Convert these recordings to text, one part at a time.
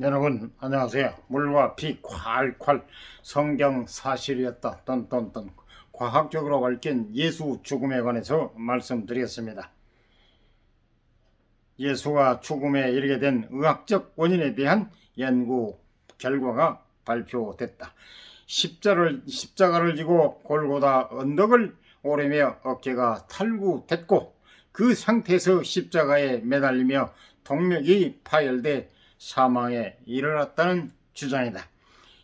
여러분 안녕하세요. 물과 피 콸콸 성경 사실이었다. 떤떤떤 과학적으로 밝힌 예수 죽음에 관해서 말씀드리겠습니다. 예수가 죽음에 이르게 된 의학적 원인에 대한 연구 결과가 발표됐다. 십자를, 십자가를 지고 골고다 언덕을 오르며 어깨가 탈구됐고 그 상태에서 십자가에 매달리며 동맥이 파열돼 사망에 이르렀다는 주장이다.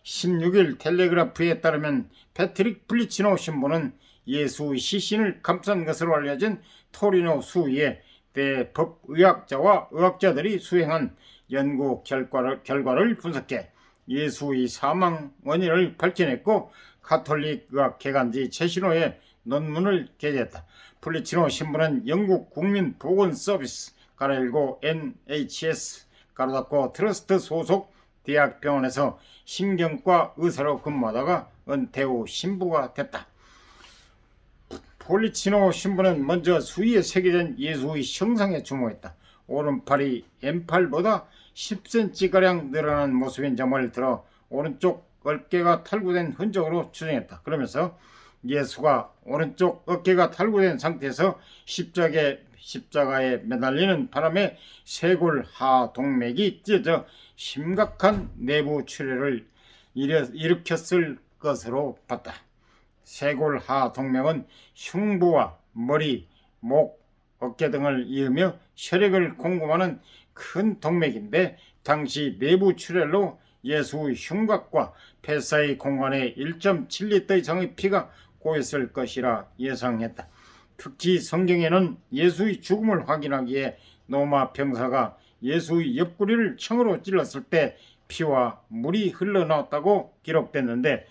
16일 텔레그라프에 따르면 패트릭 블리치노 신부는 예수 시신을 감싼 것으로 알려진 토리노 수위의 대법의학자와 의학자들이 수행한 연구 결과를, 결과를 분석해 예수의 사망 원인을 밝혀냈고 가톨릭 의학 개간지 최신호에 논문을 게재했다. 플리치노 신부는 영국 국민 보건 서비스 가로열고 NHS 가로 닫고 트러스트 소속 대학병원에서 신경과 의사로 근무하다가 은퇴 후 신부가 됐다. 폴리치노 신부는 먼저 수위에 새겨진 예수의 형상에 주목했다. 오른팔이 왼팔보다 10cm가량 늘어난 모습인 점을 들어 오른쪽 어깨가 탈구된 흔적으로 추정했다. 그러면서 예수가 오른쪽 어깨가 탈구된 상태에서 십자가에, 십자가에 매달리는 바람에 쇄골 하동맥이 찢어져 심각한 내부 출혈을 일으- 일으켰을 것으로 봤다. 쇄골 하동맥은 흉부와 머리, 목, 어깨 등을 이으며 혈액을 공급하는 큰 동맥인데 당시 내부 출혈로 예수의 흉곽과 폐 사이 공간에 1.7리터 이상의 피가 고였을 것이라 예상했다. 특히 성경에는 예수의 죽음을 확인하기에 노마 병사가 예수의 옆구리를 청으로 찔렀을 때 피와 물이 흘러나왔다고 기록됐는데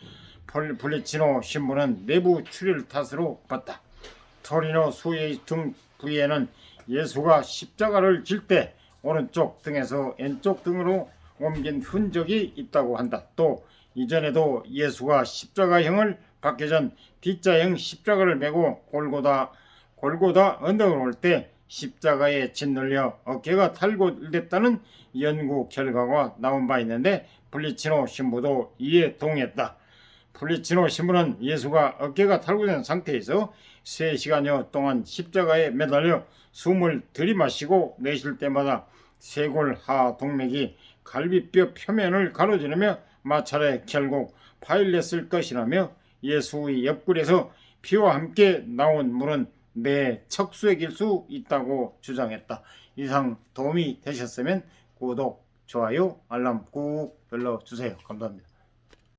폴- 블리치노 신부는 내부 출혈 탓으로 봤다. 토리노 수의 등 부위에는 예수가 십자가를 질 때 오른쪽 등에서 왼쪽 등으로 옮긴 흔적이 있다고 한다. 또 이전에도 예수가 십자가형을 받기 전 D자형 십자가를 메고 골고다 골고다 언덕을 올 때 십자가에 짓눌려 어깨가 탈골됐다는 연구 결과가 나온 바 있는데 블리치노 신부도 이에 동의했다. 플리치노 신부는 예수가 어깨가 탈구된 상태에서 3시간여 동안 십자가에 매달려 숨을 들이마시고 내쉴 때마다 쇄골 하 동맥이 갈비뼈 표면을 가로지르며 마찰에 결국 파열렸을 것이라며 예수의 옆구리에서 피와 함께 나온 물은 내 척수액일 수 있다고 주장했다. 이상 도움이 되셨으면 구독, 좋아요, 알람 꾹 눌러주세요. 감사합니다.